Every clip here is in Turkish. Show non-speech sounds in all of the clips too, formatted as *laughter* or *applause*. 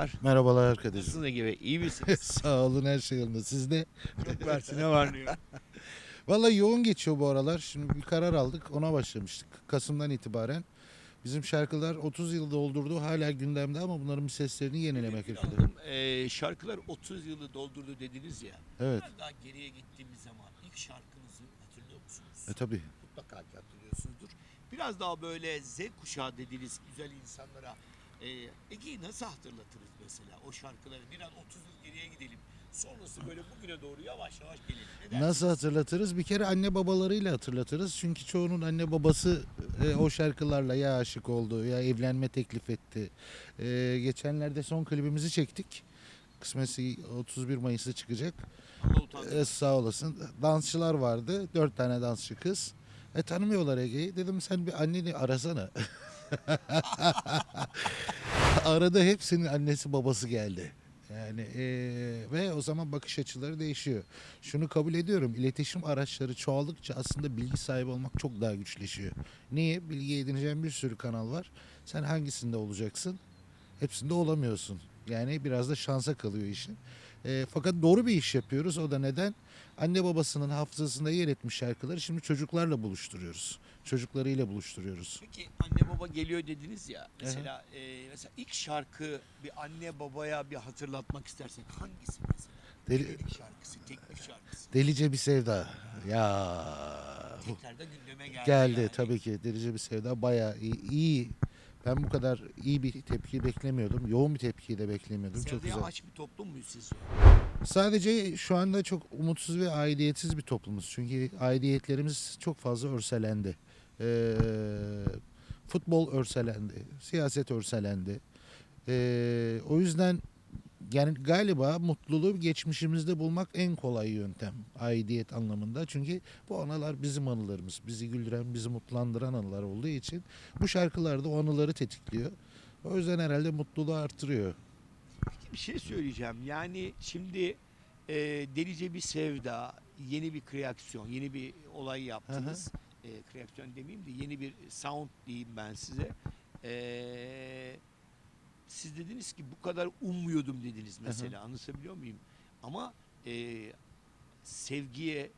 merhabalar. Merhabalar Kadir. Nasılsınız Ege Bey? İyi misiniz? *laughs* Sağ olun her şey yolunda. Sizde? Çok mersi ne var yok. *laughs* Vallahi yoğun geçiyor bu aralar. Şimdi bir karar aldık. Ona başlamıştık. Kasım'dan itibaren. Bizim şarkılar 30 yıl doldurdu. Hala gündemde ama bunların seslerini yenilemek gerekiyor. Anladım. Ee, şarkılar 30 yılı doldurdu dediniz ya. Evet. Daha geriye gittiğimiz zaman ilk şarkınızı hatırlıyor musunuz? E tabi. Mutlaka ki hatırlıyorsunuzdur. Biraz daha böyle Z kuşağı dediğiniz güzel insanlara e, Ege'yi nasıl hatırlatırız mesela o şarkıları? Biraz 30 yıl geriye gidelim. Sonrası böyle bugüne doğru yavaş yavaş gelelim. Ne? Nasıl hatırlatırız? Bir kere anne babalarıyla hatırlatırız. Çünkü çoğunun anne babası e, o şarkılarla ya aşık oldu ya evlenme teklif etti. E, geçenlerde son klibimizi çektik. Kısmetse 31 Mayıs'ta çıkacak. Allah. E, sağ olasın. Dansçılar vardı. Dört tane dansçı kız. E tanımıyorlar Ege'yi. Dedim sen bir anneni arasana. *laughs* *laughs* Arada hepsinin annesi babası geldi. Yani e, ve o zaman bakış açıları değişiyor. Şunu kabul ediyorum. İletişim araçları çoğaldıkça aslında bilgi sahibi olmak çok daha güçleşiyor. Niye? Bilgi edineceğin bir sürü kanal var. Sen hangisinde olacaksın? Hepsinde olamıyorsun. Yani biraz da şansa kalıyor işin. E, fakat doğru bir iş yapıyoruz. O da neden? Anne babasının hafızasında yer etmiş şarkıları şimdi çocuklarla buluşturuyoruz. Çocuklarıyla buluşturuyoruz. Peki anne baba geliyor dediniz ya. Mesela e, mesela ilk şarkı bir anne babaya bir hatırlatmak istersek hangisi mesela? Deli- Evlilik şarkısı, teknik şarkısı. Delice bir sevda. Ya Tekrar da gündeme geldi. geldi yani. tabii ki. Delice bir sevda bayağı iyi, iyi. Ben bu kadar iyi bir tepki beklemiyordum. Yoğun bir tepkiyi de beklemiyordum. Çok Sevdaya güzel. aç bir toplum muyuz siz? Sadece şu anda çok umutsuz ve aidiyetsiz bir toplumuz. Çünkü aidiyetlerimiz çok fazla örselendi. Ee, futbol örselendi, siyaset örselendi. Ee, o yüzden yani galiba mutluluğu geçmişimizde bulmak en kolay yöntem aidiyet anlamında. Çünkü bu anılar bizim anılarımız. Bizi güldüren, bizi mutlandıran anılar olduğu için bu şarkılar da o anıları tetikliyor. O yüzden herhalde mutluluğu artırıyor. Peki bir şey söyleyeceğim. Yani şimdi e, delice bir sevda, yeni bir kreasyon, yeni bir olay yaptınız. E, kreasyon demeyeyim de yeni bir sound diyeyim ben size. E, siz dediniz ki bu kadar ummuyordum dediniz mesela. Anlatabiliyor muyum? Ama e, sevgiye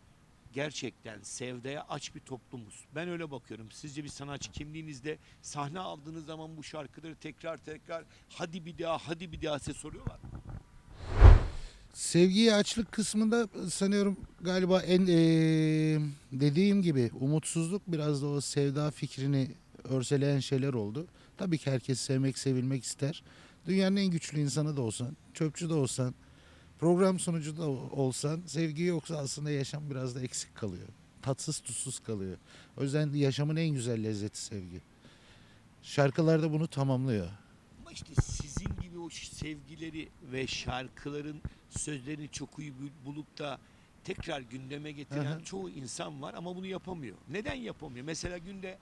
gerçekten sevdaya aç bir toplumuz. Ben öyle bakıyorum. Sizce bir sanatçı kimliğinizde sahne aldığınız zaman bu şarkıları tekrar tekrar hadi bir daha hadi bir daha size soruyorlar. mı? Sevgiye açlık kısmında sanıyorum galiba en eee, dediğim gibi umutsuzluk biraz da o sevda fikrini örseleyen şeyler oldu. Tabii ki herkes sevmek, sevilmek ister. Dünyanın en güçlü insanı da olsan, çöpçü de olsan, program sunucu da olsan sevgi yoksa aslında yaşam biraz da eksik kalıyor. Tatsız tuzsuz kalıyor. O yüzden yaşamın en güzel lezzeti sevgi. Şarkılar da bunu tamamlıyor. Ama işte sizin gibi o sevgileri ve şarkıların sözlerini çok iyi bul- bulup da tekrar gündeme getiren hı. çoğu insan var ama bunu yapamıyor. Neden yapamıyor? Mesela günde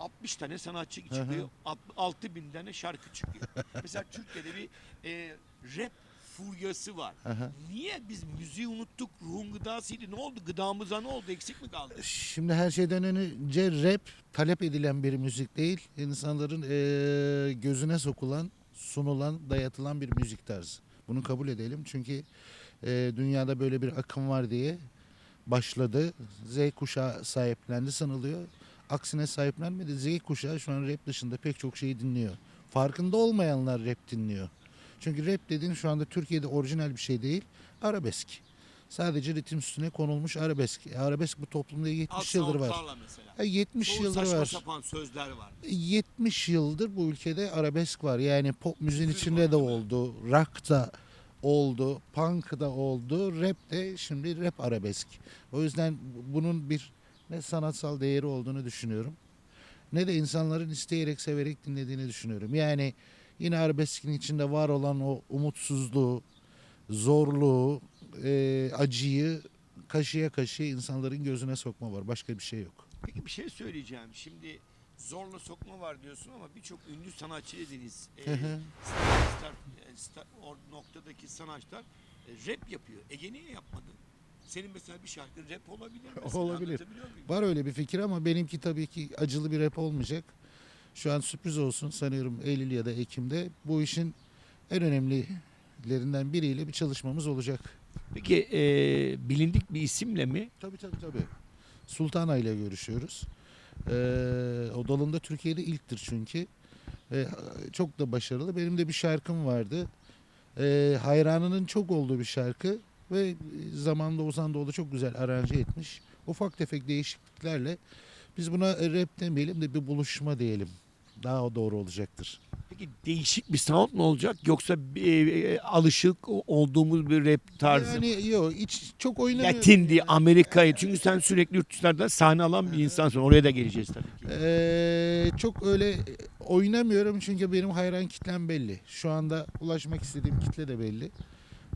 60 tane sanatçı çıkıyor, 6 bin tane şarkı çıkıyor. *laughs* Mesela Türkiye'de bir e, rap furyası var. Aha. Niye biz müziği unuttuk? Ruhun gıdasıydı. Ne oldu? Gıdamıza ne oldu? Eksik mi kaldı? Şimdi her şeyden önce rap talep edilen bir müzik değil. İnsanların eee, gözüne sokulan, sunulan, dayatılan bir müzik tarzı. Bunu kabul edelim çünkü eee, dünyada böyle bir akım var diye başladı. Z kuşağı sahiplendi sanılıyor. Aksine sahiplenmedi. Z kuşağı şu an rap dışında pek çok şeyi dinliyor. Farkında olmayanlar rap dinliyor. Çünkü rap dediğin şu anda Türkiye'de orijinal bir şey değil. Arabesk. Sadece ritim üstüne konulmuş arabesk. E, arabesk bu toplumda 70 yıldır var. mesela. E, 70 Çoğu yıldır saçma var. sapan sözler var. 70 yıldır bu ülkede arabesk var. Yani pop müziğin içinde de değil mi? oldu, rock da oldu, punk da oldu, rap de şimdi rap arabesk. O yüzden bunun bir ne sanatsal değeri olduğunu düşünüyorum. Ne de insanların isteyerek severek dinlediğini düşünüyorum. Yani yine arabeskin içinde var olan o umutsuzluğu, zorluğu, e, acıyı kaşıya kaşıya insanların gözüne sokma var. Başka bir şey yok. Peki bir şey söyleyeceğim. Şimdi zorla sokma var diyorsun ama birçok ünlü sanatçı dediniz. E, star, e, star, o noktadaki sanatçılar e, rap yapıyor. Ege niye yapmadı? Senin mesela bir şarkın rap olabilir *laughs* mesela. Olabilir. Var öyle bir fikir ama benimki tabii ki acılı bir rap olmayacak. Şu an sürpriz olsun sanıyorum Eylül ya da Ekim'de bu işin en önemlilerinden biriyle bir çalışmamız olacak. Peki e, bilindik bir isimle mi? Tabii tabii tabii. Sultana ile görüşüyoruz. Ee, o dalında Türkiye'de ilktir çünkü. Ee, çok da başarılı. Benim de bir şarkım vardı. Ee, hayranının çok olduğu bir şarkı ve zamanda Ozan Doğulu çok güzel aranje etmiş. Ufak tefek değişikliklerle biz buna rap demeyelim de bir buluşma diyelim. Daha doğru olacaktır. Peki değişik bir sound mu olacak yoksa e, e, alışık olduğumuz bir rap tarzı mı? Yani yok hiç çok oynamıyorum. Latindi, Amerika'yı. Çünkü sen sürekli yurt dışlarda sahne alan bir insansın. Oraya da geleceğiz tabii ki. Ee, çok öyle oynamıyorum çünkü benim hayran kitlem belli. Şu anda ulaşmak istediğim kitle de belli.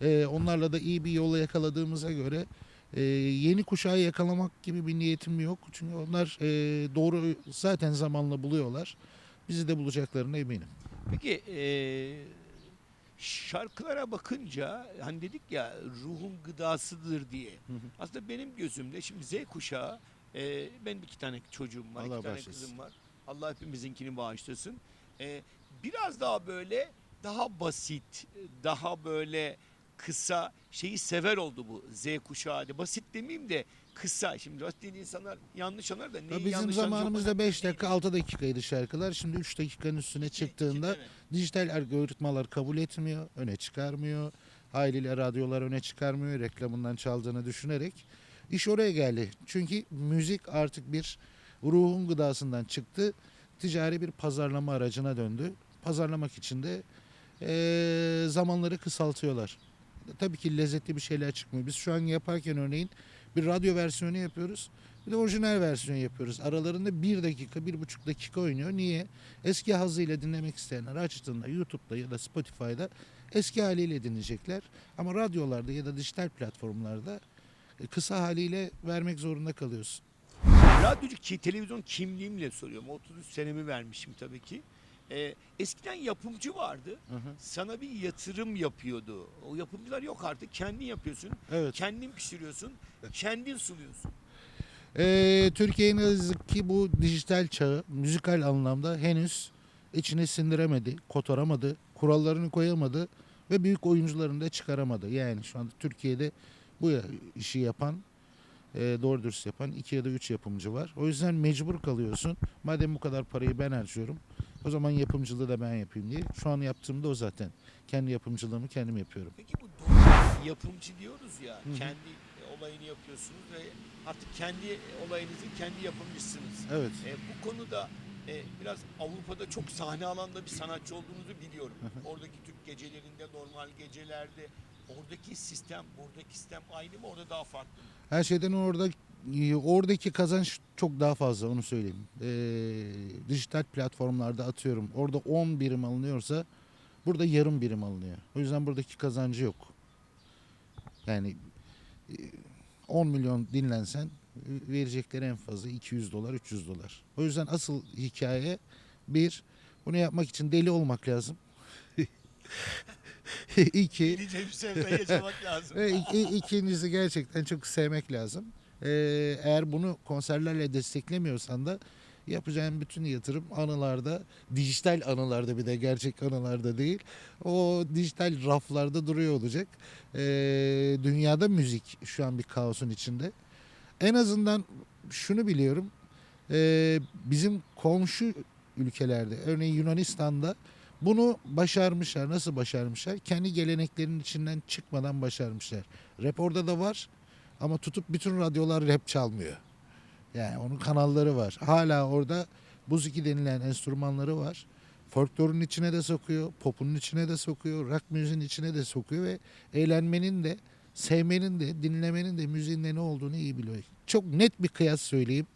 Ee, onlarla da iyi bir yola yakaladığımıza göre e, yeni kuşağı yakalamak gibi bir niyetim yok. Çünkü onlar e, doğru zaten zamanla buluyorlar. Bizi de bulacaklarına eminim. Peki e, şarkılara bakınca hani dedik ya ruhun gıdasıdır diye. Aslında benim gözümde şimdi Z kuşağı e, benim iki tane çocuğum var, Allah iki tane kızım var. Allah hepimizinkini bağışlasın. E, biraz daha böyle daha basit, daha böyle kısa şeyi sever oldu bu Z kuşağı. Hadi Basit demeyeyim de kısa. Şimdi dediğin insanlar yanlış anlar da neyi Ya Bizim yanlış zamanımızda olan 5 değil. dakika 6 dakikaydı şarkılar. Şimdi 3 dakikanın üstüne çıktığında Evet. dijital algoritmalar kabul etmiyor, öne çıkarmıyor. Haliyle radyolar öne çıkarmıyor reklamından çaldığını düşünerek. iş oraya geldi. Çünkü müzik artık bir ruhun gıdasından çıktı. Ticari bir pazarlama aracına döndü. Pazarlamak için de eee, zamanları kısaltıyorlar. Tabii ki lezzetli bir şeyler çıkmıyor. Biz şu an yaparken örneğin bir radyo versiyonu yapıyoruz. Bir de orijinal versiyon yapıyoruz. Aralarında bir dakika, bir buçuk dakika oynuyor. Niye? Eski hızıyla dinlemek isteyenler açtığında YouTube'da ya da Spotify'da eski haliyle dinleyecekler. Ama radyolarda ya da dijital platformlarda e, kısa haliyle vermek zorunda kalıyorsun. Radyocu ki televizyon kimliğimle soruyorum. 33 senemi vermişim tabii ki. Ee, eskiden yapımcı vardı. Sana bir yatırım yapıyordu. O yapımcılar yok artık. Kendin yapıyorsun. Evet. Kendin pişiriyorsun. Kendin sunuyorsun. Ee, Türkiye ne yazık ki bu dijital çağı müzikal anlamda henüz içine sindiremedi, kotaramadı, kurallarını koyamadı ve büyük oyuncularını da çıkaramadı. Yani şu anda Türkiye'de bu işi yapan, e, doğru dürüst yapan iki ya da üç yapımcı var. O yüzden mecbur kalıyorsun. Madem bu kadar parayı ben harcıyorum, o zaman yapımcılığı da ben yapayım diye. Şu an yaptığım da o zaten. Kendi yapımcılığımı kendim yapıyorum. Peki bu doğru yapımcı diyoruz ya. Hı hı. Kendi olayını yapıyorsunuz ve artık kendi olayınızın kendi yapımcısınız. Evet. E, bu konuda e, biraz Avrupa'da çok sahne alanda bir sanatçı olduğunuzu biliyorum. Oradaki Türk gecelerinde, normal gecelerde oradaki sistem, buradaki sistem aynı mı? Orada daha farklı mı? Her şeyden orada oradaki kazanç çok daha fazla onu söyleyeyim. Ee, dijital platformlarda atıyorum. Orada 10 birim alınıyorsa burada yarım birim alınıyor. O yüzden buradaki kazancı yok. Yani e, 10 milyon dinlensen e, verecekleri en fazla 200 dolar 300 dolar. O yüzden asıl hikaye bir bunu yapmak için deli olmak lazım. *laughs* İki Delice bir sevda yaşamak lazım. *laughs* ve iki, ikincisi gerçekten çok sevmek lazım. Ee, eğer bunu konserlerle desteklemiyorsan da yapacağın bütün yatırım anılarda, dijital anılarda bir de gerçek anılarda değil. O dijital raflarda duruyor olacak. Ee, dünyada müzik şu an bir kaosun içinde. En azından şunu biliyorum. Ee, bizim komşu ülkelerde, örneğin Yunanistan'da bunu başarmışlar. Nasıl başarmışlar? Kendi geleneklerinin içinden çıkmadan başarmışlar. Rap orada da var ama tutup bütün radyolar rap çalmıyor. Yani onun kanalları var. Hala orada buziki denilen enstrümanları var. Folklorun içine de sokuyor, popun içine de sokuyor, rock müziğin içine de sokuyor ve eğlenmenin de, sevmenin de, dinlemenin de müziğin de ne olduğunu iyi biliyor. Çok net bir kıyas söyleyeyim.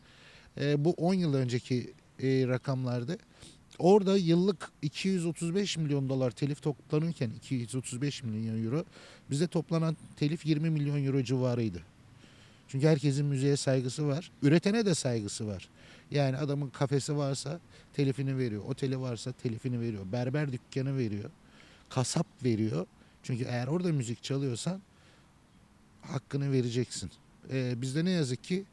Ee, bu 10 yıl önceki e, rakamlarda Orada yıllık 235 milyon dolar telif toplanırken 235 milyon euro bizde toplanan telif 20 milyon euro civarıydı. Çünkü herkesin müziğe saygısı var. Üretene de saygısı var. Yani adamın kafesi varsa telifini veriyor. Oteli varsa telifini veriyor. Berber dükkanı veriyor. Kasap veriyor. Çünkü eğer orada müzik çalıyorsan hakkını vereceksin. Ee, bizde ne yazık ki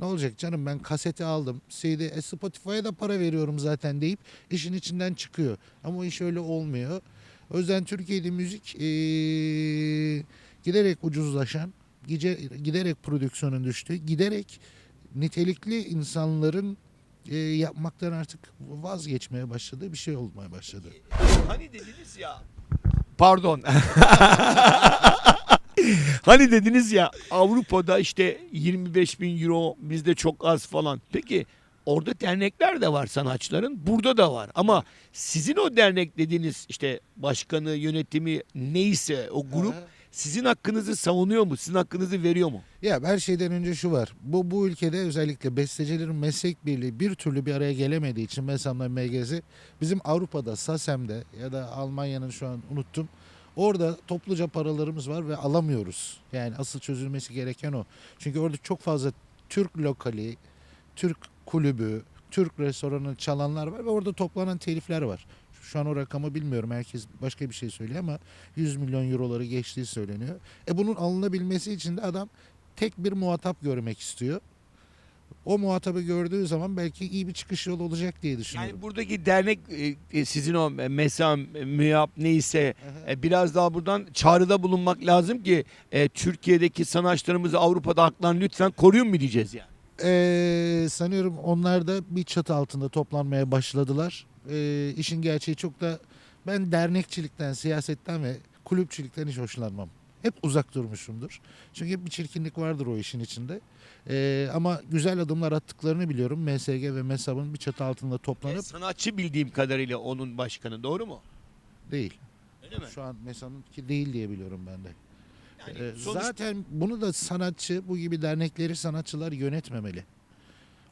ne olacak canım ben kaseti aldım. CD, e, Spotify'a da para veriyorum zaten deyip işin içinden çıkıyor. Ama o iş öyle olmuyor. O yüzden Türkiye'de müzik e, giderek ucuzlaşan, gice- giderek prodüksiyonun düştüğü, giderek nitelikli insanların e, yapmaktan artık vazgeçmeye başladığı bir şey olmaya başladı. Hani dediniz ya. Pardon. *laughs* hani dediniz ya Avrupa'da işte 25 bin euro bizde çok az falan. Peki orada dernekler de var sanatçıların. Burada da var. Ama sizin o dernek dediğiniz işte başkanı, yönetimi neyse o grup sizin hakkınızı savunuyor mu? Sizin hakkınızı veriyor mu? Ya her şeyden önce şu var. Bu bu ülkede özellikle bestecilerin meslek birliği bir türlü bir araya gelemediği için MESAM'la MGZ bizim Avrupa'da SASEM'de ya da Almanya'nın şu an unuttum. Orada topluca paralarımız var ve alamıyoruz. Yani asıl çözülmesi gereken o. Çünkü orada çok fazla Türk lokali, Türk kulübü, Türk restoranı çalanlar var ve orada toplanan telifler var. Şu an o rakamı bilmiyorum. Herkes başka bir şey söylüyor ama 100 milyon euroları geçtiği söyleniyor. E bunun alınabilmesi için de adam tek bir muhatap görmek istiyor. O muhatabı gördüğü zaman belki iyi bir çıkış yolu olacak diye düşünüyorum. Yani buradaki dernek e, e, sizin o MESAM, e, MÜYAP neyse e, biraz daha buradan çağrıda bulunmak lazım ki e, Türkiye'deki sanatçılarımızı Avrupa'da haklarını lütfen koruyun mu diyeceğiz yani. Ee, sanıyorum onlar da bir çatı altında toplanmaya başladılar. Ee, işin gerçeği çok da ben dernekçilikten, siyasetten ve kulüpçülükten hiç hoşlanmam. Hep uzak durmuşumdur. Çünkü hep bir çirkinlik vardır o işin içinde. Ee, ama güzel adımlar attıklarını biliyorum. MSG ve MESAB'ın bir çatı altında E, toplanıp sanatçı bildiğim kadarıyla onun başkanı doğru mu? değil. Öyle mi? Şu an MESAB'ınki değil diye biliyorum ben de. Yani Ee, sonuç- Zaten bunu da sanatçı, bu gibi dernekleri sanatçılar yönetmemeli.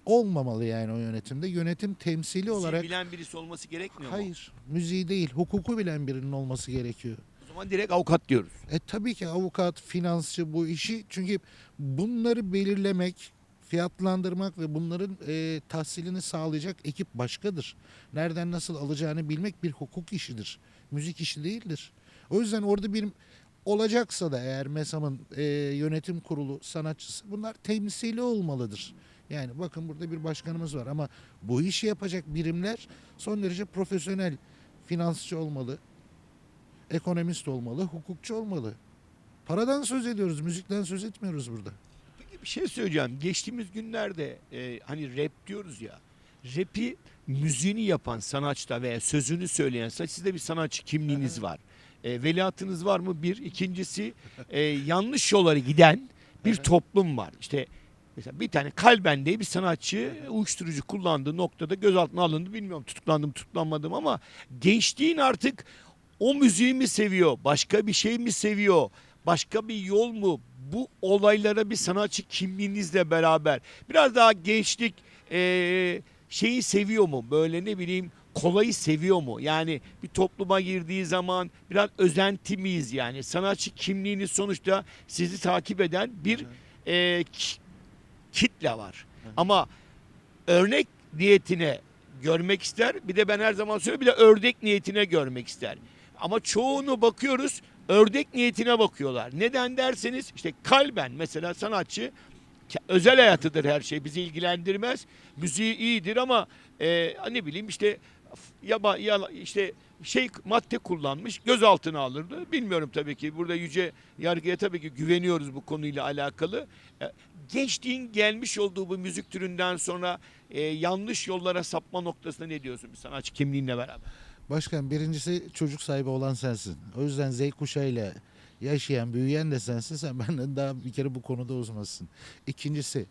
Olmamalı yani o yönetimde. Yönetim temsili müziği olarak bilen birisi olması gerekmiyor mu? hayır, müziği değil, hukuku bilen birinin olması gerekiyor. Zaman direkt avukat diyoruz. E tabii ki avukat, finansçı bu işi çünkü bunları belirlemek, fiyatlandırmak ve bunların e, tahsilini sağlayacak ekip başkadır. Nereden nasıl alacağını bilmek bir hukuk işidir. Müzik işi değildir. O yüzden orada bir olacaksa da eğer MESAM'ın e, yönetim kurulu sanatçısı bunlar temsili olmalıdır. Yani bakın burada bir başkanımız var ama bu işi yapacak birimler son derece profesyonel, finansçı olmalı, ekonomist olmalı, hukukçu olmalı. Paradan söz ediyoruz, müzikten söz etmiyoruz burada. Peki bir şey söyleyeceğim. Geçtiğimiz günlerde e, hani rap diyoruz ya. Rap'i müziğini yapan sanatçıda veya sözünü söyleyen sizde bir sanatçı kimliğiniz var. E, veliahtınız var mı? Bir. İkincisi e, yanlış yollara giden bir toplum var. İşte mesela bir tane Kalben diye bir sanatçı uyuşturucu kullandığı noktada gözaltına alındı. Bilmiyorum tutuklandım tutuklanmadım ama gençliğin artık o müziği mi seviyor? Başka bir şey mi seviyor? Başka bir yol mu? Bu olaylara bir sanatçı kimliğinizle beraber biraz daha gençlik eee, şeyi seviyor mu? Böyle ne bileyim kolayı seviyor mu? Yani bir topluma girdiği zaman biraz özenti miyiz yani? Sanatçı kimliğini sonuçta sizi takip eden bir ki- kitle var. Ama örnek niyetine görmek ister. Bir de ben her zaman söylüyorum bir de ördek niyetine görmek ister. Ama çoğunu bakıyoruz ördek niyetine bakıyorlar. Neden derseniz işte kalben mesela sanatçı özel hayatıdır her şey bizi ilgilendirmez. Müziği iyidir ama e, ne bileyim işte yaba, yala- işte şey madde kullanmış gözaltına alırdı. Bilmiyorum tabii ki burada yüce yargıya tabii ki güveniyoruz bu konuyla alakalı. E, Gençliğin gelmiş olduğu bu müzik türünden sonra e, yanlış yollara sapma noktasında ne diyorsun bir sanatçı kimliğinle beraber? Başkan birincisi çocuk sahibi olan sensin. O yüzden Z kuşağıyla yaşayan, büyüyen de sensin. Sen benden daha bir kere bu konuda uzmansın. İkincisi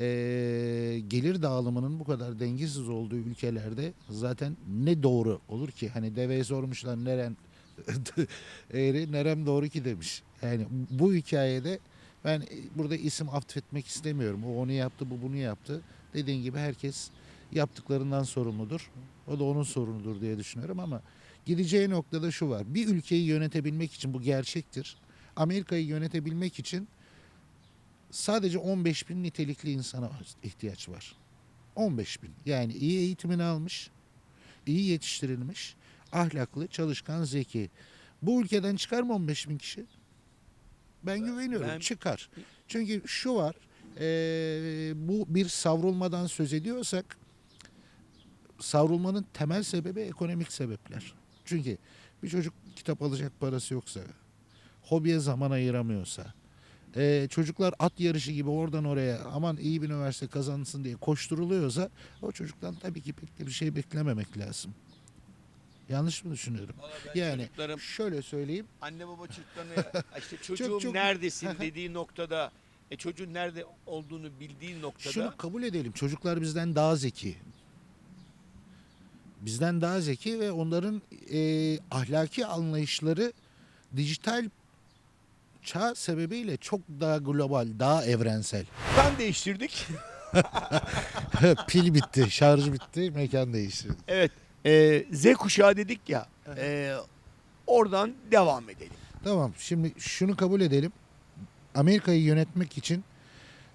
eee, gelir dağılımının bu kadar dengesiz olduğu ülkelerde zaten ne doğru olur ki? Hani deveye sormuşlar neren *laughs* eğri nerem doğru ki demiş. Yani bu hikayede ben burada isim affetmek istemiyorum. O onu yaptı, bu bunu yaptı. Dediğin gibi herkes yaptıklarından sorumludur. O da onun sorunudur diye düşünüyorum ama gideceği noktada şu var. Bir ülkeyi yönetebilmek için bu gerçektir. Amerika'yı yönetebilmek için sadece 15 bin nitelikli insana ihtiyaç var. 15 bin. Yani iyi eğitimini almış, iyi yetiştirilmiş, ahlaklı, çalışkan, zeki. Bu ülkeden çıkar mı 15 bin kişi? Ben güveniyorum. ben- Çıkar. Çünkü şu var. eee, bu bir savrulmadan söz ediyorsak savrulmanın temel sebebi ekonomik sebepler. Çünkü Bir çocuk kitap alacak parası yoksa, hobiye zaman ayıramıyorsa, e, çocuklar at yarışı gibi oradan oraya aman iyi bir üniversite kazansın diye koşturuluyorsa o çocuktan tabii ki pek de bir şey beklememek lazım. Yanlış mı düşünüyorum? Yani çocuklarım şöyle söyleyeyim. anne baba *laughs* çocuklarına işte çocuğum çok- neredesin *laughs* dediği noktada e, çocuğun nerede olduğunu bildiği noktada Şunu kabul edelim. Çocuklar bizden daha zeki. Bizden daha zeki ve onların e, ahlaki anlayışları dijital çağ sebebiyle çok daha global, daha evrensel. ben değiştirdik. *laughs* Pil bitti, şarj bitti, mekan değiştirdi. evet. e, Z kuşağı dedik ya. e, oradan devam edelim. Tamam, şimdi şunu kabul edelim. Amerika'yı yönetmek için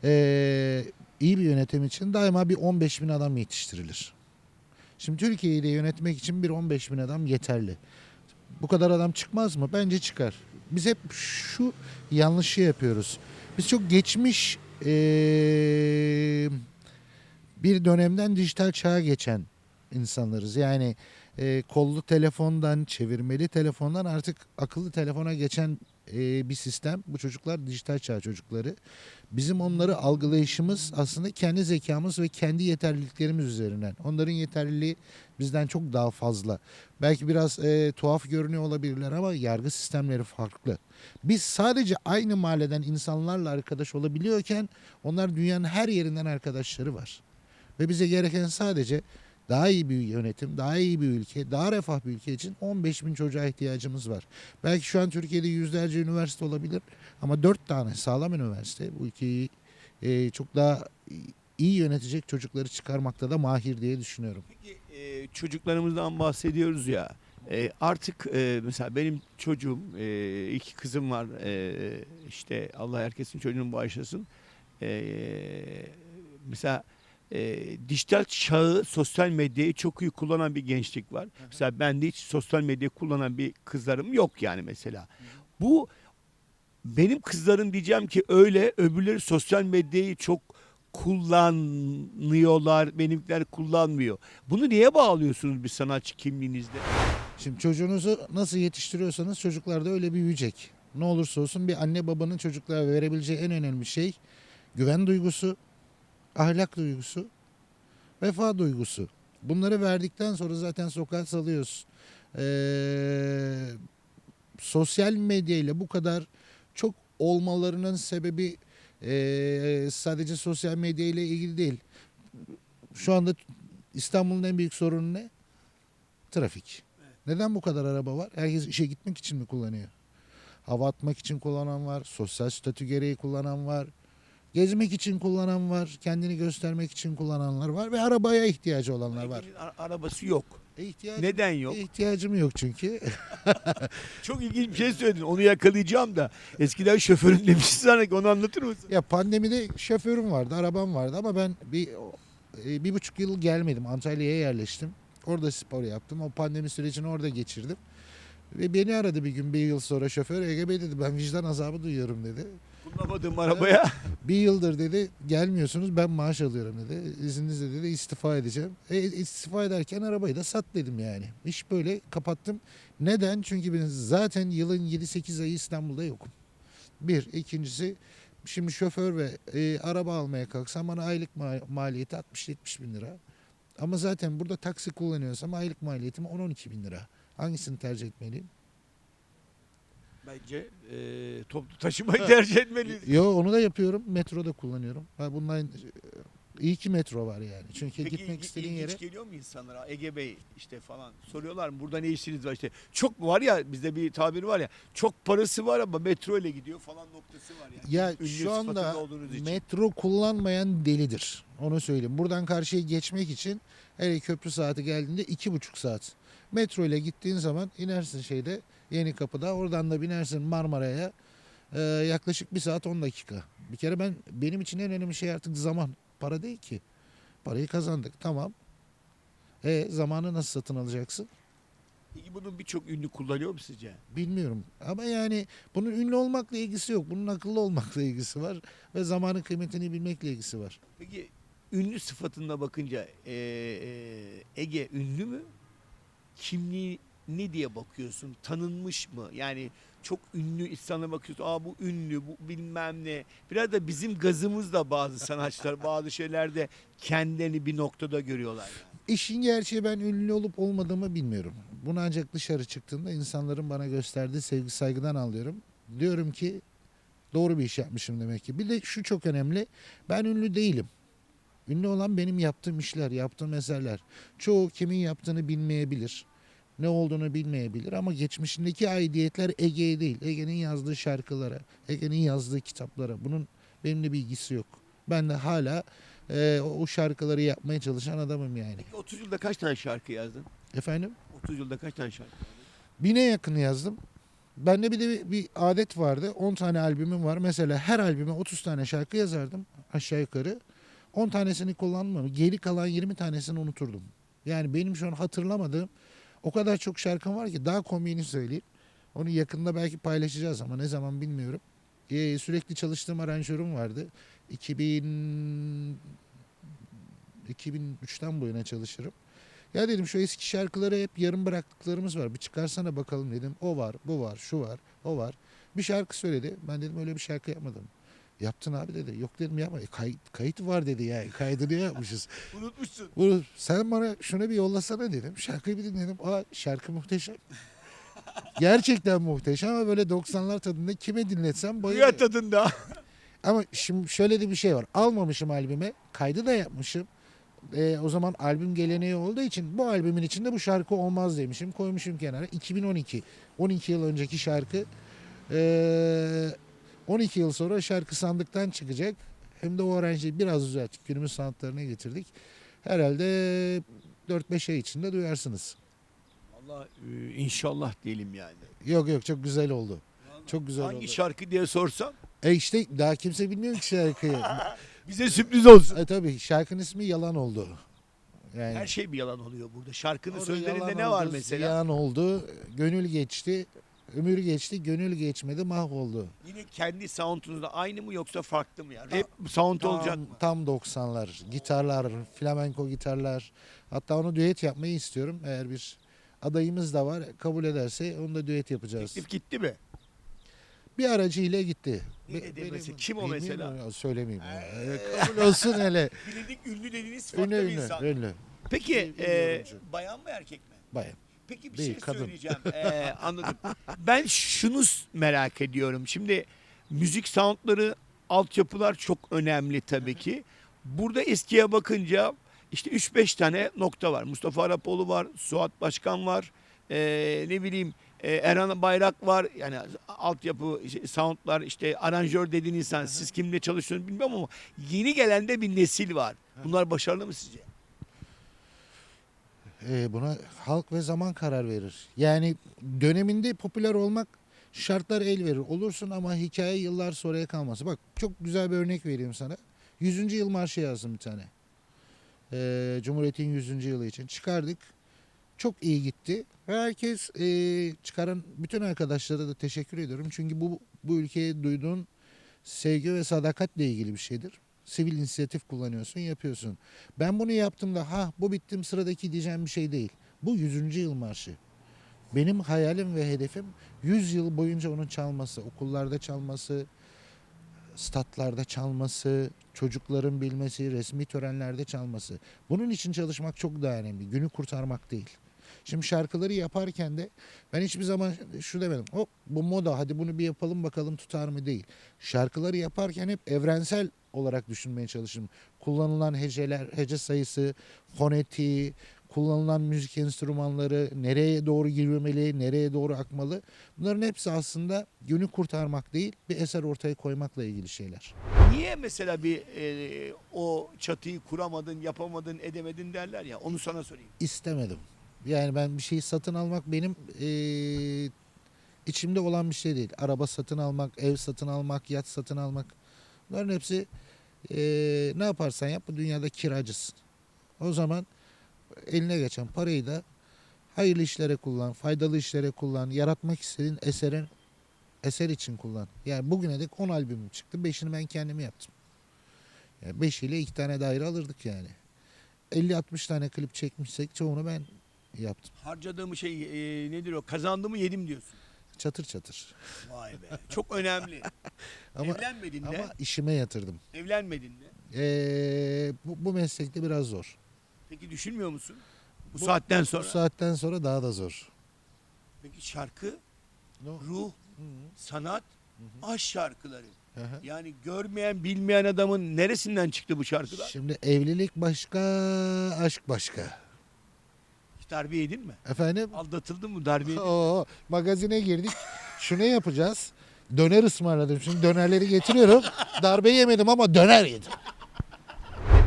e, iyi bir yönetim için daima bir 15 bin adam yetiştirilir. Şimdi Türkiye'yi de yönetmek için bir 15 bin adam yeterli. Bu kadar adam çıkmaz mı? Bence çıkar. Biz hep şu yanlışı yapıyoruz. Biz çok geçmiş e, bir dönemden dijital çağa geçen insanlarız. Yani e, kollu telefondan, çevirmeli telefondan artık akıllı telefona geçen e, bir sistem. Bu çocuklar dijital çağ çocukları. Bizim onları algılayışımız aslında kendi zekamız ve kendi yeterliliklerimiz üzerinden. Onların yeterliliği bizden çok daha fazla. Belki biraz e, tuhaf görünüyor olabilirler ama yargı sistemleri farklı. Biz sadece aynı mahalleden insanlarla arkadaş olabiliyorken onlar dünyanın her yerinden arkadaşları var. Ve bize gereken sadece daha iyi bir yönetim, daha iyi bir ülke, daha refah bir ülke için 15 bin çocuğa ihtiyacımız var. Belki şu an Türkiye'de yüzlerce üniversite olabilir ama 4 tane sağlam üniversite bu ülkeyi e, çok daha iyi yönetecek çocukları çıkarmakta da mahir diye düşünüyorum. Peki e, çocuklarımızdan bahsediyoruz ya. E, artık e, mesela benim çocuğum, e, iki kızım var. E, işte Allah herkesin çocuğunu bağışlasın. E, mesela e, dijital çağı, sosyal medyayı çok iyi kullanan bir gençlik var. Mesela ben de hiç sosyal medyayı kullanan bir kızlarım yok yani mesela. Bu benim kızlarım diyeceğim ki öyle öbürleri sosyal medyayı çok kullanıyorlar benimkiler kullanmıyor. Bunu niye bağlıyorsunuz bir sanatçı kimliğinizde? Şimdi çocuğunuzu nasıl yetiştiriyorsanız çocuklar da öyle büyüyecek. Ne olursa olsun bir anne babanın çocuklara verebileceği en önemli şey güven duygusu, ahlak duygusu, vefa duygusu. Bunları verdikten sonra zaten sokağa salıyoruz. Ee, sosyal medya ile bu kadar çok olmalarının sebebi ee, sadece sosyal medya ile ilgili değil. Şu anda İstanbul'un en büyük sorunu ne? Trafik. Neden bu kadar araba var? Herkes işe gitmek için mi kullanıyor? Hava atmak için kullanan var, sosyal statü gereği kullanan var, gezmek için kullanan var, kendini göstermek için kullananlar var ve arabaya ihtiyacı olanlar var. A- arabası yok. E, ihtiyacım, Neden yok? İhtiyacım yok çünkü. *laughs* Çok ilginç bir şey söyledin. Onu yakalayacağım da. Eskiden şoförün demişsin sana onu anlatır mısın? ya pandemide şoförüm vardı, arabam vardı ama ben bir e, bir buçuk yıl gelmedim. Antalya'ya yerleştim. Orada spor yaptım. O pandemi sürecini orada geçirdim. Ve beni aradı bir gün bir yıl sonra şoför. Ege Bey dedi ben vicdan azabı duyuyorum dedi. Kullanamadığım arabaya. Bir yıldır dedi gelmiyorsunuz ben maaş alıyorum dedi. İzninizle dedi istifa edeceğim. E, istifa ederken arabayı da sat dedim yani. İş böyle kapattım. Neden? Çünkü ben zaten yılın 7-8 ayı İstanbul'da yokum. Bir. ikincisi şimdi şoför ve e, araba almaya kalksam bana aylık ma- maliyeti 60-70 bin lira. Ama zaten burada taksi kullanıyorsam aylık maliyetim 10-12 bin lira. Hangisini tercih etmeliyim? Bence e, toplu taşımayı tercih etmeliyiz. Yo onu da yapıyorum. Metroda kullanıyorum. Ha, bundan e, iyi ki metro var yani. Çünkü Peki gitmek ilgi- istediğin ilginç yere geliyor mu insanlara? Ege Bey işte falan soruyorlar mı? Burada ne işiniz var işte. Çok var ya bizde bir tabir var ya. Çok parası var ama metro ile gidiyor falan noktası var yani. Ya Ünlü şu anda sıfatında olduğunuz için. metro kullanmayan delidir. Onu söyleyeyim. Buradan karşıya geçmek için hele köprü saati geldiğinde iki buçuk saat. Metro ile gittiğin zaman inersin şeyde yeni kapıda. Oradan da binersin Marmara'ya. Ee, yaklaşık bir saat 10 dakika. Bir kere ben benim için en önemli şey artık zaman. Para değil ki. Parayı kazandık tamam. E zamanı nasıl satın alacaksın? Peki bunun birçok ünlü kullanıyor mu sizce? Bilmiyorum ama yani bunun ünlü olmakla ilgisi yok. Bunun akıllı olmakla ilgisi var ve zamanın kıymetini bilmekle ilgisi var. Peki ünlü sıfatına bakınca e, e, Ege ünlü mü? Kimliği ne diye bakıyorsun? Tanınmış mı? Yani çok ünlü insana bakıyorsun. Aa bu ünlü, bu bilmem ne. Biraz da bizim gazımız da bazı sanatçılar *laughs* bazı şeylerde kendilerini bir noktada görüyorlar. Yani. İşin gerçeği ben ünlü olup olmadığımı bilmiyorum. Bunu ancak dışarı çıktığımda insanların bana gösterdiği sevgi saygıdan anlıyorum. Diyorum ki doğru bir iş yapmışım demek ki. Bir de şu çok önemli. Ben ünlü değilim. Ünlü olan benim yaptığım işler, yaptığım eserler. Çoğu kimin yaptığını bilmeyebilir. Ne olduğunu bilmeyebilir ama geçmişindeki aidiyetler Ege'ye değil. Ege'nin yazdığı şarkılara, Ege'nin yazdığı kitaplara. Bunun benimle bir ilgisi yok. Ben de hala e, o şarkıları yapmaya çalışan adamım yani. Peki 30 yılda kaç tane şarkı yazdın? Efendim? 30 yılda kaç tane şarkı yazdın? Bine yakın yazdım. Bende bir de bir, bir adet vardı. 10 tane albümüm var. Mesela her albüme 30 tane şarkı yazardım aşağı yukarı. 10 tanesini kullanmam. Geri kalan 20 tanesini unuturdum. Yani benim şu an hatırlamadığım o kadar çok şarkım var ki daha komiğini söyleyeyim. Onu yakında belki paylaşacağız ama ne zaman bilmiyorum. Ee, sürekli çalıştığım aranjörüm vardı. 2000 2003'ten bu yana çalışırım. Ya dedim şu eski şarkıları hep yarım bıraktıklarımız var. Bir çıkarsana bakalım dedim. O var, bu var, şu var, o var. Bir şarkı söyledi. Ben dedim öyle bir şarkı yapmadım. Yaptın abi dedi. Yok dedim yapma. E, kayıt, kayıt var dedi yani. Kaydını yapmışız. *laughs* Unutmuşsun. Bunu, sen bana şunu bir yollasana dedim. Şarkıyı bir dinledim. Aa şarkı muhteşem. Gerçekten muhteşem ama böyle 90'lar tadında kime dinletsem Rüya bayılıyor. tadında. *laughs* Ama şimdi şöyle de bir şey var. Almamışım albüme. Kaydı da yapmışım. Ee, o zaman albüm geleneği olduğu için bu albümün içinde bu şarkı olmaz demişim. Koymuşum kenara. 2012. 12 yıl önceki şarkı. Ee, 12 yıl sonra şarkı sandıktan çıkacak. Hem de o aranjeyi biraz düzeltip günümüz sanatlarına getirdik. Herhalde 4-5 ay içinde duyarsınız. Valla e, inşallah diyelim yani. Yok yok çok güzel oldu. Çok güzel Hangi oldu. şarkı diye sorsam E işte daha kimse bilmiyor ki şarkıyı. *laughs* bize sürpriz olsun. e tabii şarkının ismi Yalan oldu. Yani Her şey bir yalan oluyor burada. Şarkının Orada sözlerinde yalan ne var oldu, mesela? Ziyan oldu, gönül geçti, ömür geçti, gönül geçmedi, mahvoldu. Yine kendi sound'unuzda aynı mı yoksa farklı mı yani? Rap sound olacak mı? Tam 90'lar, gitarlar, flamenko gitarlar. Hatta onu düet yapmayı istiyorum. Eğer bir adayımız da var, kabul ederse onu da düet yapacağız. Teklif gitti mi? Bir aracıyla gitti. Ne Be- dedi benim- mesela? Kim o bilmiyorum mesela? ya, Söylemeyeyim ya. Ee. Kabul olsun hele. *laughs* Bilindik ünlü dediğiniz farklı ünlü bir ünlü, insan. ünlü. Peki Bir- bir e, yorumcu. bayan mı erkek mi? Bayağı. Peki bir Değil, şey kadın. söyleyeceğim. Ee, *laughs* anladım. Ben şunu merak ediyorum. Şimdi müzik soundları, altyapılar çok önemli tabii ki. Burada eskiye bakınca işte 3-5 tane nokta var. Mustafa Arapoğlu var, Suat Başkan var, ee, ne bileyim e, Erhan Bayrak var. Yani altyapı, işte soundlar, işte aranjör dediğin insan. Siz kimle çalışıyorsunuz bilmiyorum ama yeni gelen de bir nesil var. Bunlar başarılı mı sizce? Ee, buna halk ve zaman karar verir. Yani döneminde popüler olmak şartlar el verir. Olursun ama hikaye yıllar sonraya kalması. Bak çok güzel bir örnek vereyim sana. 100. yıl marşı yazdım bir tane. Ee, Cumhuriyet'in 100. yılı için. Çıkardık. Çok iyi gitti. Herkes e, çıkaran bütün arkadaşlara da teşekkür ediyorum. Çünkü bu bu ülkeye duyduğun sevgi ve sadakatle ilgili bir şeydir. Sivil inisiyatif kullanıyorsun, yapıyorsun. Ben bunu yaptığımda ha bu bittim sıradaki diyeceğim bir şey değil. Bu 100. yıl marşı. Benim hayalim ve hedefim 100 yıl boyunca onun çalması, okullarda çalması, statlarda çalması, çocukların bilmesi, resmi törenlerde çalması. Bunun için çalışmak çok daha önemli. Günü kurtarmak değil. Şimdi şarkıları yaparken de ben hiçbir zaman şu demedim. Hop bu moda hadi bunu bir yapalım bakalım tutar mı değil. Şarkıları yaparken hep evrensel olarak düşünmeye çalışırım. Kullanılan heceler, hece sayısı, fonetiği, kullanılan müzik enstrümanları, nereye doğru girmeli, nereye doğru akmalı. Bunların hepsi aslında günü kurtarmak değil, bir eser ortaya koymakla ilgili şeyler. Niye mesela bir e, o çatıyı kuramadın, yapamadın, edemedin derler ya. Onu sana sorayım. istemedim. Yani ben bir şeyi satın almak benim eee, içimde olan bir şey değil. Araba satın almak, ev satın almak, yat satın almak. Bunların hepsi eee, ne yaparsan yap bu dünyada kiracısın. O zaman eline geçen parayı da hayırlı işlere kullan, faydalı işlere kullan, yaratmak istediğin eserin eser için kullan. Yani bugüne dek 10 albümüm çıktı. 5'ini ben kendim yaptım. Yani 5 ile 2 tane daire alırdık yani. 50-60 tane klip çekmişsek çoğunu ben yaptım. Harcadığımı şey e, nedir o? Kazandığımı yedim diyorsun. Çatır çatır. Vay be. Çok önemli. *laughs* Ama Evlenmedin de. ama işime yatırdım. Evlenmedin de. Ee, bu, bu meslekte biraz zor. Peki düşünmüyor musun? Bu, Bu- saatten sonra. Bu saatten sonra daha da zor. Peki şarkı, No. ruh, sanat, aşk şarkıları. Hı hı. Yani görmeyen, bilmeyen adamın neresinden çıktı bu şarkılar? Şimdi evlilik başka, aşk başka. Darbe yedin mi? Efendim? Aldatıldın mı darbe yedin? *laughs* Oo, magazine girdik. Şunu yapacağız. Döner ısmarladım. Şimdi dönerleri getiriyorum. Darbe yemedim ama döner yedim.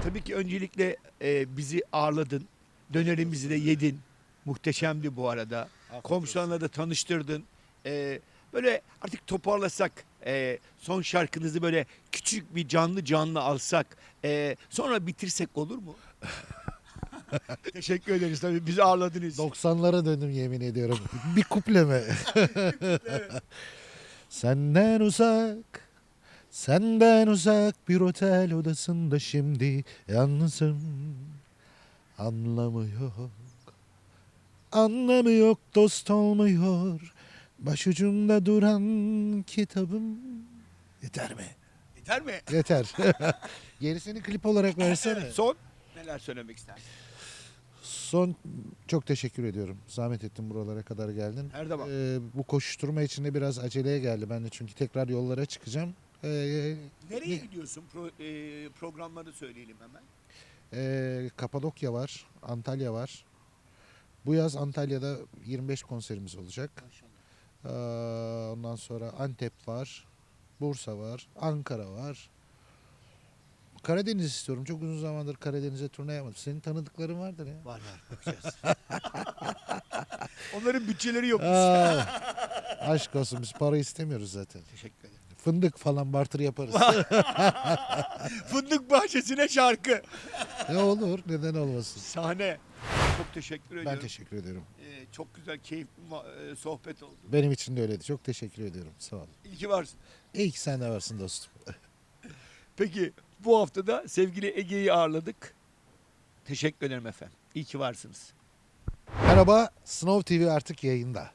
Tabii ki öncelikle e, bizi ağırladın. Dönerimizi de yedin. Muhteşemdi bu arada. Komşularla da tanıştırdın. E, böyle artık toparlasak e, son şarkınızı böyle küçük bir canlı canlı alsak e, sonra bitirsek olur mu? *laughs* Teşekkür ederiz tabii bizi ağırladınız. 90'lara döndüm yemin ediyorum. Bir kuple mi? *laughs* Senden uzak, senden uzak bir otel odasında şimdi yalnızım. Anlamı yok, anlamı yok dost olmuyor. Başucumda duran kitabım. Yeter mi? Yeter mi? Yeter. *laughs* Gerisini klip olarak versene. Son neler söylemek istersin? Son çok teşekkür ediyorum. Zahmet ettin buralara kadar geldin. Her zaman. Ee, bu koşuşturma içinde biraz aceleye geldi ben de çünkü tekrar yollara çıkacağım. Ee, Nereye gidiyorsun? Pro, e, programları söyleyelim hemen. e, Kapadokya var, Antalya var. Bu yaz Antalya'da 25 konserimiz olacak. Maşallah. Ee, ondan sonra Antep var, Bursa var, Ankara var. Karadeniz istiyorum. Çok uzun zamandır Karadeniz'e turne yapmadım. Senin tanıdıkların vardır ya. Var var bakacağız. *laughs* Onların bütçeleri yok. Aa, aşk olsun biz para istemiyoruz zaten. Teşekkür ederim. Fındık falan bartır yaparız. *laughs* Fındık bahçesine şarkı. ne olur neden olmasın. Sahne. Çok teşekkür ediyorum. Ben teşekkür ediyorum. Ee, çok güzel, keyifli e, sohbet oldu. Benim için de öyleydi. Çok teşekkür ediyorum. Sağ ol. İyi ki varsın. İyi ki sen de varsın dostum. Peki bu hafta da sevgili Ege'yi ağırladık. Teşekkür ederim efendim. İyi ki varsınız. Merhaba. Snow TV artık yayında.